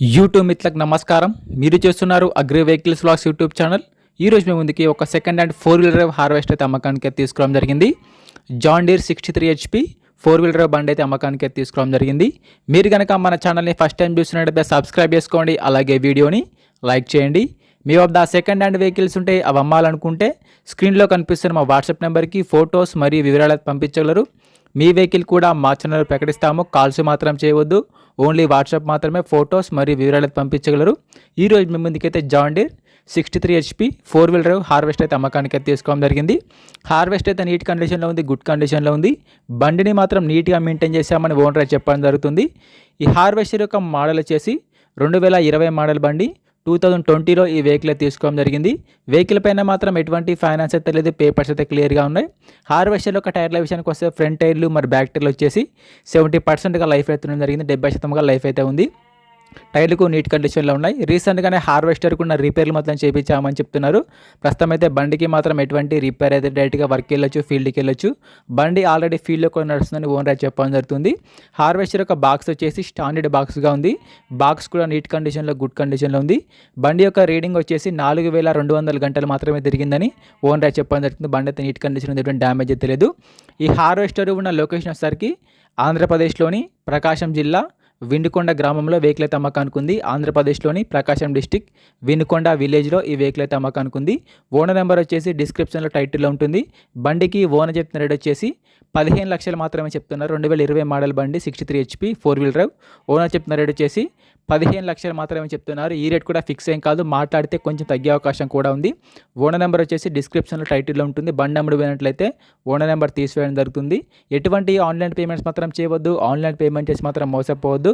YouTube మిత్రులకు నమస్కారం. మీరు చేస్తున్నారు agri vehicles blogs YouTube channel. ఈ రోజు మీ ముందుకి ఒక second hand four wheeler harvest అయితే అమ్మకానికి అయితే తీసుకోవడం జరిగింది. John Deere sixty three HP four wheeler బండి అయితే అమ్మకానికి అయితే తీసుకోవడం జరిగింది. మీరు కనుక మన ఛానల్ని ఫస్ట్ టైం చూసినట్టయితే సబ్స్క్రైబ్ చేసుకోండి. అలాగే వీడియోని లైక్ చేయండి. మీ వద్ద సెకండ్ హ్యాండ్ వెహికల్స్ ఉంటే అవి అమ్మాలనుకుంటే స్క్రీన్లో కనిపిస్తున్న మా వాట్సాప్ నెంబర్కి ఫొటోస్ మరియు వివరాలు పంపించగలరు. మీ వెహికల్ కూడా మా ఛానల్ ప్రకటిస్తాము. కాల్స్ మాత్రం చేయవద్దు. ఓన్లీ వాట్సాప్ మాత్రమే ఫొటోస్ మరియు వివరాలు పంపించగలరు. ఈరోజు మీ ముందుకైతే John Deere sixty three HP four wheeler drive harvest అయితే అమ్మకానికి అయితే తీసుకోవడం జరిగింది. హార్వెస్ట్ అయితే నీట్ కండిషన్లో ఉంది గుడ్ కండిషన్లో ఉంది. బండిని మాత్రం నీట్గా మెయింటైన్ చేశామని ఓనర్ చెప్పడం జరుగుతుంది. ఈ హార్వెస్టర్ యొక్క మోడల్ వచ్చేసి రెండు వేల ఇరవై మోడల్ బండి. టూ థౌజండ్ ట్వంటీలో ఈ వెహికల్ తీసుకోవడం జరిగింది. వెహికల్ పైన మాత్రం ఎటువంటి ఫైనాన్స్ అయితే లేదు పేపర్స్ అయితే క్లియర్గా ఉన్నాయి. హార్వెస్టర్ యొక్క టైర్ల విషయానికి వస్తే ఫ్రంట్ టైర్లు మరి బ్యాక్ టైర్లు వచ్చేసి సెవెంటీ పర్సెంట్గా లైఫ్ అయితే ఉండడం జరిగింది డెబ్బై శాతంగా లైఫ్ అయితే ఉంది. టైర్లకు నీట్ కండిషన్లో ఉన్నాయి. రీసెంట్గానే హార్వెస్టర్కు ఉన్న రిపేర్లు మాత్రం చేయించామని చెప్తున్నారు. ప్రస్తుతం అయితే బండికి మాత్రం ఎటువంటి రిపేర్ అయితే డైరెక్ట్గా వర్క్ వెళ్ళొచ్చు ఫీల్డ్కి వెళ్ళొచ్చు. బండి ఆల్రెడీ ఫీల్డ్లో కూడా నడుస్తుందని ఓనర్ చెప్పడం జరుగుతుంది. హార్వెస్టర్ యొక్క బాక్స్ వచ్చేసి స్టాండర్డ్ బాక్స్గా ఉంది. బాక్స్ కూడా నీట్ కండిషన్లో గుడ్ కండిషన్లో ఉంది. బండి యొక్క రీడింగ్ వచ్చేసి నాలుగు వేల రెండు వందల గంటలు మాత్రమే తిరిగిందని ఓనర్ చెప్పడం జరుగుతుంది. బండి అయితే నీట్ కండిషన్ ఎటువంటి డ్యామేజ్ అయితే లేదు. ఈ హార్వెస్టర్ ఉన్న లొకేషన్ వచ్చేసరికి ఆంధ్రప్రదేశ్లోని ప్రకాశం జిల్లా విండుకొండ గ్రామంలో వెహికల్ అయితే ఆంధ్రప్రదేశ్లోని ప్రకాశం డిస్టిక్ వినుకొండ విలేజ్లో ఈ వేకులైతే అమ్మకానుకుంది ఓనర్ నెంబర్ వచ్చేసి డిస్క్రిప్షన్లో టైటిల్లో ఉంటుంది. బండికి ఓనర్ చెప్తున్న రేట్ వచ్చేసి పదిహేను లక్షలు మాత్రమే చెప్తున్నారు. రెండు వేల ఇరవై మోడల్ బండి sixty three HP four wheel drive. Owner చెప్తున్న రేట్ వచ్చేసి పదిహేను లక్షలు మాత్రమే చెప్తున్నారు. ఈ రేట్ కూడా ఫిక్స్ ఏం కాదు. మాట్లాడితే కొంచెం తగ్గే అవకాశం కూడా ఉంది. ఓనర్ నెంబర్ వచ్చేసి డిస్క్రిప్షన్లో టైటిల్లో ఉంటుంది. బండి అమ్ముడు పోయినట్లయితే ఓనర్ నెంబర్ తీసివేయడం జరుగుతుంది. ఎటువంటి ఆన్లైన్ పేమెంట్స్ మాత్రం చేయవద్దు. ఆన్లైన్ పేమెంట్ చేసి మాత్రం మోసపోవద్దు.